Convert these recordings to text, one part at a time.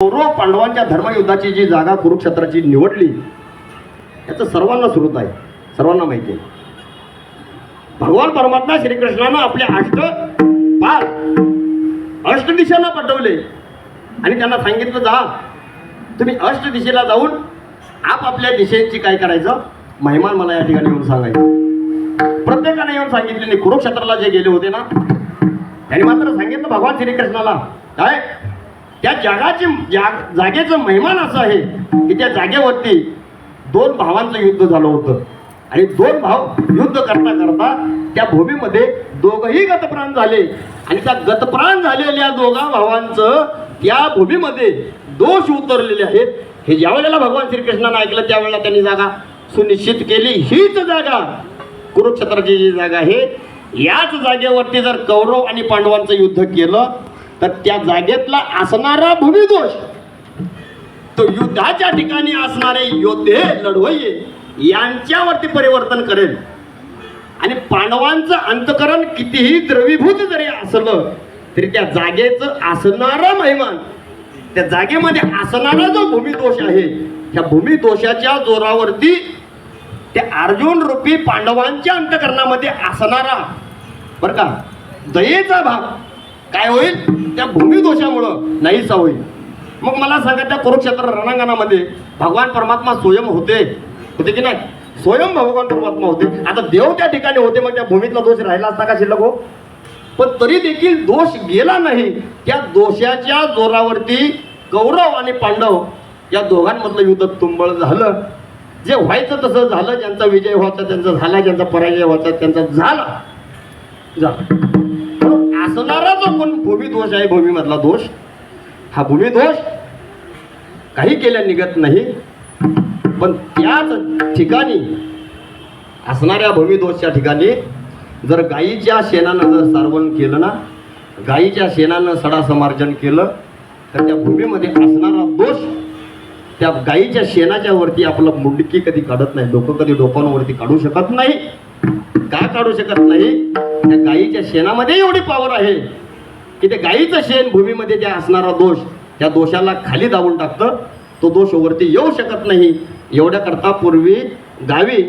कौरव पांडवांच्या धर्मयुद्धाची जी जागा कुरुक्षेत्राची निवडली याचं सर्वांना स्रोत आहे सर्वांना माहिती आहे. भगवान परमात्मा श्रीकृष्णानं आपले अष्ट पाल अष्ट दिशेला पाठवले. आणि त्यांना सांगितलं जा तुम्ही अष्ट दिशेला जाऊन आपापल्या दिशेची काय करायचं? महिमान मला या ठिकाणी येऊन सांगायचं. प्रत्येकाने येऊन सांगितले नाही कुरुक्षेत्राला जे गेले होते ना त्यांनी मात्र सांगितलं भगवान श्रीकृष्णाला. काय? त्या जगाची जाग जागेचं महिमान असं आहे की त्या जागेवरती दोन भावांचं युद्ध झालं होतं. आणि दोन भाव युद्ध करता करता त्या भूमीमध्ये दोघही गतप्राण झाले. आणि त्या गतप्राण झालेल्या दोघा भावांचं त्या भूमीमध्ये दोष उतरलेले आहेत. हे ज्या वेळेला भगवान श्रीकृष्णानं ऐकलं त्यावेळेला त्यांनी जागा सुनिश्चित केली. हीच जागा कुरुक्षेत्राची जी जागा आहे याच जागेवरती जर कौरव आणि पांडवांचं युद्ध केलं तर त्या जागेतला असणारा भूमिदोष तो युद्धाच्या ठिकाणी असणारे योद्धे लढवये यांच्यावरती परिवर्तन करेल. आणि पांडवांचं अंतकरण कितीही द्रवीभूत जरी असलं तरी त्या जागेचं असणारा महिमान त्या जागेमध्ये असणारा जो भूमिदोष आहे त्या भूमिदोषाच्या जोरावरती त्या अर्जुन रूपी पांडवांच्या अंतकरणामध्ये असणारा बरं का दयेचा भाग काय होईल? त्या भूमिदोषामुळं नाहीसा होईल. मग मला सांगा त्या कुरुक्षेत्र रणांगणामध्ये भगवान परमात्मा स्वयं होते? होते की नाही? स्वयं भगवान परमात्मा होते. आता देव त्या ठिकाणी होते मग त्या भूमीतला दोष राहिला असता का शिल्लक हो? पण तरी देखील दोष गेला नाही. त्या दोषाच्या जोरावरती कौरव आणि पांडव या दोघांमधलं युद्ध तुंबळ झालं. जे व्हायचं तसं झालं ज्यांचा विजय व्हायचा त्यांचा झाला ज्यांचा पराजय व्हायचा त्यांचा झाला. झाला असणारा जो कोण भूमिदोष आहे भूमीमधला दोष हा भूमिदोष काही केल्या निघत नाही. पण त्याच ठिकाणी असणाऱ्या भूमिदोषच्या ठिकाणी जर गायीच्या शेणानं जर सारवण केलं ना गायीच्या शेणानं सडा समार्जन केलं तर त्या भूमीमध्ये असणारा दोष त्या गायीच्या शेणाच्या वरती आपलं मुंडकी कधी काढत नाही लोक कधी डोपांवरती काढू शकत नाही. का काढू शकत नाही. त्या गायीच्या शेणामध्ये एवढी पावर आहे की ते गायीचं शेण भूमीमध्ये जे असणारा दोष त्या दोषाला खाली दाबून टाकतं. तो दोष वरती येऊ शकत नाही. एवढ्या करता पूर्वी गावी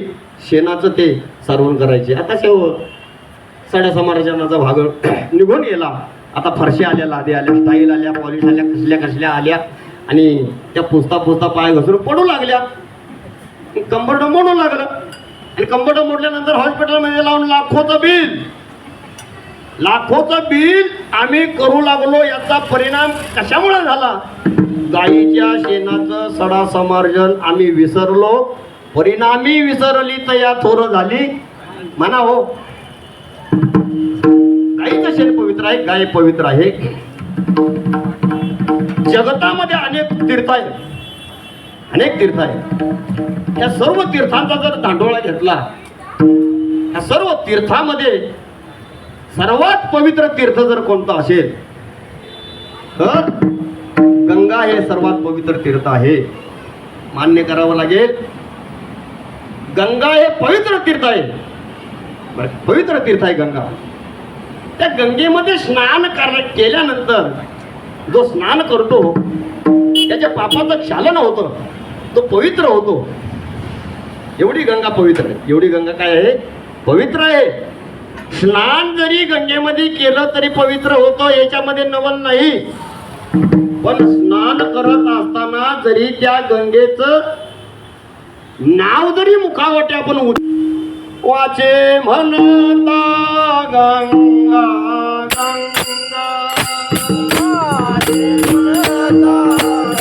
शेणाचं ते सारवण करायचे. आता शेव सड्या समारजनाचा भाग निघून गेला. आता फरशी आल्या आधी आल्या स्टाईल आल्या पॉलिश आल्या कसल्या कसल्या आल्या. आणि त्या पुसता पुसता पाय घसरून पडू लागल्या. कंबरडं म्हणू लागलं. आणि कंबरडं मोडल्यानंतर हॉस्पिटलमध्ये लावून लाखोचं बिल. लाखोचं बिल आम्ही करू लागलो याचा परिणाम कशामुळे झाला? गाईच्या शेणाचं सडा समार्जन आम्ही विसरलो. परिणामी विसरली तर या थोर झाली. म्हणा हो. गाईचं शेण पवित्र आहे गाय पवित्र आहे. जगतामध्ये अनेक तीर्थ आहेत. अनेक तीर्थ आहेत. या सर्व तीर्थांचा जर दांडोळा घेतला या सर्व तीर्थामध्ये सर्वात पवित्र तीर्थ जर कोणतं असेल तर गंगा हे सर्वात पवित्र तीर्थ आहे. मान्य करावं लागेल गंगा हे पवित्र तीर्थ आहे. पवित्र तीर्थ आहे गंगा. त्या गंगेमध्ये स्नान कर केल्यानंतर जो स्नान करतो त्याच्या पापाचं क्षालन होतं. तो पवित्र होतो. एवढी गंगा पवित्र आहे. एवढी गंगा काय आहे? पवित्र आहे. स्नान जरी गंगेमध्ये केलं तरी पवित्र होतं याच्यामध्ये नवल नाही. पण स्नान करत असताना जरी त्या गंगेच नाव जरी मुखावटे आपण वाचे म्हणता गंगा.